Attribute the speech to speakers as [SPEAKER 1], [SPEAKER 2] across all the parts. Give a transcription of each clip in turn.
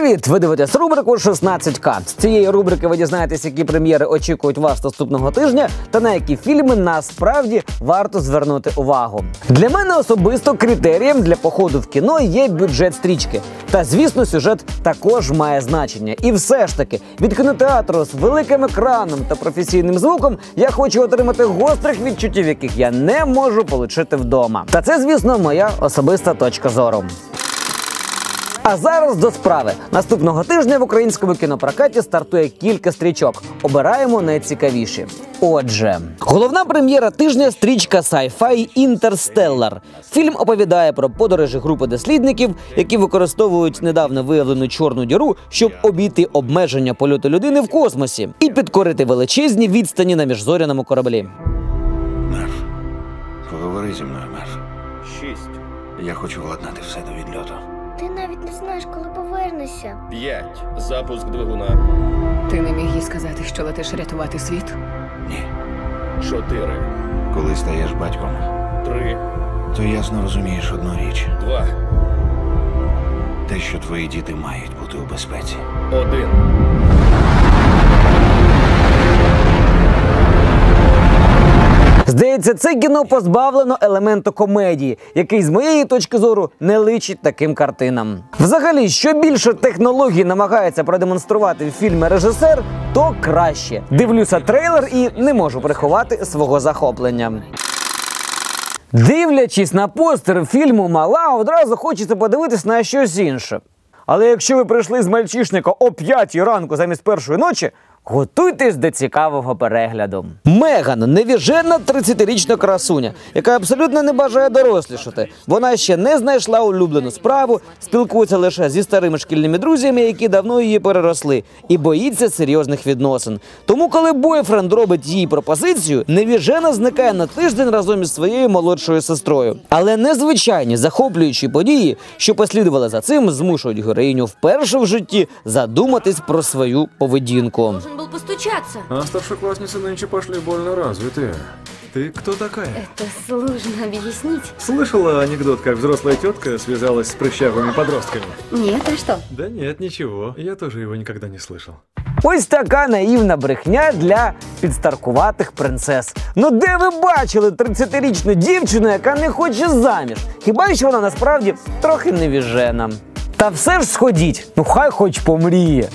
[SPEAKER 1] Привіт! Ви дивитесь рубрику 16К. З цієї рубрики ви дізнаєтесь, які прем'єри очікують вас наступного тижня, та на які фільми насправді варто звернути увагу. Для мене особисто критерієм для походу в кіно є бюджет стрічки. Та звісно, сюжет також має значення. І все ж таки, від кінотеатру з великим екраном та професійним звуком я хочу отримати гострих відчуттів, яких я не можу отримати вдома. Та це, звісно, моя особиста точка зору. А зараз до справи. Наступного тижня в українському кінопрокаті стартує кілька стрічок. Обираємо найцікавіші. Отже, головна прем'єра тижня стрічка Sci-Fi Інтерстеллар. Фільм оповідає про подорожі групи дослідників, які використовують недавно виявлену чорну діру, щоб обійти обмеження польоту людини в космосі і підкорити величезні відстані на міжзоряному кораблі.
[SPEAKER 2] Мерф, поговори зі мною, Мерф.
[SPEAKER 3] Шість.
[SPEAKER 2] Я хочу владнати все до.
[SPEAKER 4] Ти навіть не знаєш, коли повернешся.
[SPEAKER 3] П'ять. Запуск двигуна.
[SPEAKER 5] Ти не міг їй сказати, що летиш рятувати світ?
[SPEAKER 2] Ні.
[SPEAKER 3] Чотири.
[SPEAKER 2] Коли стаєш батьком,
[SPEAKER 3] Три.
[SPEAKER 2] то ясно розумієш одну річ:
[SPEAKER 3] Два.
[SPEAKER 2] те, що твої діти мають бути у безпеці.
[SPEAKER 3] Один.
[SPEAKER 1] Здається, це кіно позбавлено елементу комедії, який з моєї точки зору не личить таким картинам. Взагалі, що більше технологій намагається продемонструвати в фільмі режисер, то краще. Дивлюся трейлер і не можу приховати свого захоплення. Дивлячись на постер фільму Мала, одразу хочеться подивитись на щось інше. Але якщо ви прийшли з мальчишника о 5 ранку замість першої ночі, готуйтесь до цікавого перегляду. Меган невіжена 30-річна красуня, яка абсолютно не бажає дорослішати. Вона ще не знайшла улюблену справу, спілкується лише зі старими шкільними друзями, які давно її переросли, і боїться серйозних відносин. Тому, коли бойфренд робить їй пропозицію, невіжена зникає на тиждень разом із своєю молодшою сестрою. Але незвичайні захоплюючі події, що послідували за цим, змушують героїню вперше в житті задуматись про свою поведінку.
[SPEAKER 4] Должен был постучаться.
[SPEAKER 6] А старшеклассницы нынче пошли больно развитые. Ты кто такая?
[SPEAKER 4] Это сложно объяснить.
[SPEAKER 6] Слышала анекдот, как взрослая тетка связалась с прыщавыми подростками?
[SPEAKER 4] Нет, а что?
[SPEAKER 6] Да нет, ничего. Я тоже его никогда не слышал.
[SPEAKER 1] Ось така наївна брехня для підстаркуватих принцес. Ну де ви бачили 30-річну дівчину, яка не хоче заміж? Хіба що вона насправді трохи невіжена? Та все ж сходіть, ну хай хоч помріє.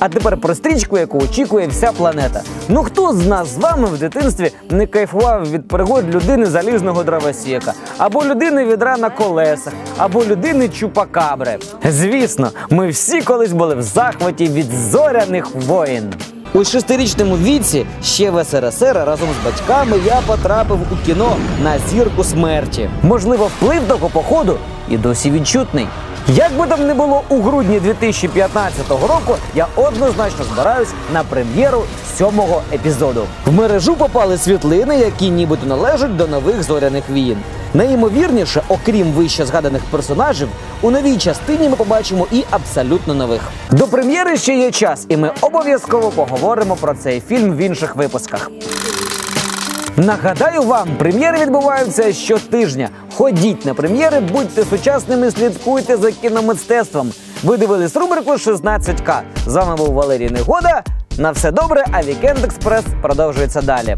[SPEAKER 1] А тепер про стрічку, яку очікує вся планета. Ну хто з нас з вами в дитинстві не кайфував від пригод людини залізного дровосека, або людини відра на колесах, або людини чупакабри? Звісно, ми всі колись були в захваті від зоряних воїн. У шестирічному віці ще в СРСР разом з батьками я потрапив у кіно на зірку смерті. Можливо, вплив того походу і досі відчутний. Як би там не було у грудні 2015 року, я однозначно збираюсь на прем'єру сьомого епізоду. В мережу попали світлини, які нібито належать до нових зоряних війн. Найімовірніше, окрім вище згаданих персонажів, у новій частині ми побачимо і абсолютно нових. До прем'єри ще є час, і ми обов'язково поговоримо про цей фільм в інших випусках. Нагадаю вам, прем'єри відбуваються щотижня. Ходіть на прем'єри, будьте сучасними, слідкуйте за кіномистецтвом. Ви дивились рубрику 16К. З вами був Валерій Негода. На все добре, а Вікенд Експрес продовжується далі.